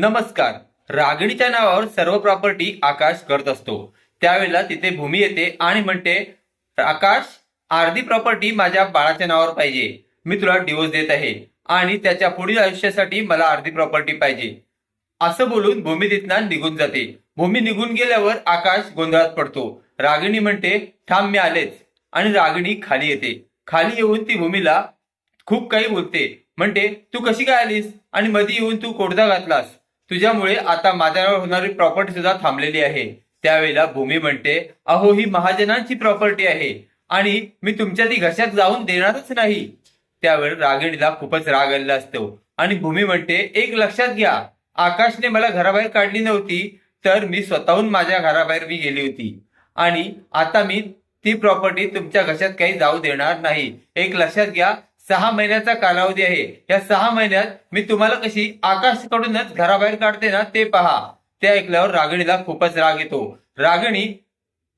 नमस्कार. रागिणीच्या नावावर सर्व प्रॉपर्टी आकाश करत असतो. त्यावेळेला तिथे भूमी येते आणि म्हणते आकाश अर्धी प्रॉपर्टी माझ्या बाळाच्या नावावर पाहिजे. मी तुला डिवोर्स देत आहे आणि त्याच्या पुढील आयुष्यासाठी मला अर्धी प्रॉपर्टी पाहिजे. असं बोलून भूमी तिथनं निघून जाते. भूमी निघून गेल्यावर आकाश गोंधळात पडतो. रागिणी म्हणते थांब मी आलेच. आणि रागिणी खाली येते. खाली येऊन ती भूमीला खूप काही बोलते. म्हणते तू कशी काय आलीस? आणि मध्ये येऊन तू कोडदा घातलास? तुझ्यामुळे आता माझ्यावर होणारी प्रॉपर्टी सुद्धा थांबलेली आहे. त्यावेळेला भूमी म्हणते अहो ही महाजनांची प्रॉपर्टी आहे आणि मी तुमच्या ती घशात जाऊन देणारच नाही. त्यावेळी रागिणीला खूपच राग आलेला असतो आणि भूमी म्हणते एक लक्षात घ्या आकाशने मला घराबाहेर काढली नव्हती तर मी स्वतःहून माझ्या घराबाहेर मी गेली होती. आणि आता मी ती प्रॉपर्टी तुमच्या घशात काही जाऊ देणार नाही. एक लक्षात घ्या सहा महिन्याचा कालावधी आहे. या सहा महिन्यात मी तुम्हाला कशी आकाशकडूनच घराबाहेर काढते ना ते पहा. ते ऐकल्यावर रागिणीला खूपच राग येतो. रागिणी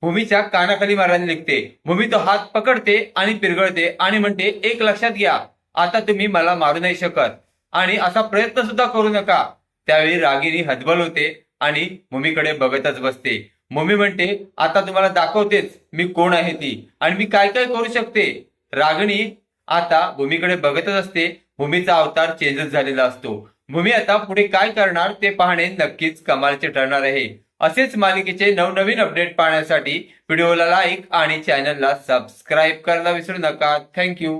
भूमीच्या कानाखाली मारायला निघते. भूमी तो हात पकडते आणि पिरगळते आणि म्हणते एक लक्षात घ्या आता तुम्ही मला मारू नाही शकत आणि असा प्रयत्न सुद्धा करू नका. त्यावेळी रागिणी हतबल होते आणि भूमीकडे बघतच बसते. मम्मी म्हणते आता तुम्हाला दाखवतेच मी कोण आहे ती आणि मी काय काय करू शकते? रागिणी आता भूमीकडे बघतच असते भूमीचा अवतार चेंजच झालेला असतो. भूमी आता पुढे काय करणार ते पाहणे नक्कीच कमालचे ठरणार आहे. असेच मालिकेचे नवनवीन अपडेट पाहण्यासाठी व्हिडिओला लाईक आणि चॅनलला सबस्क्राईब करायला विसरू नका. थँक्यू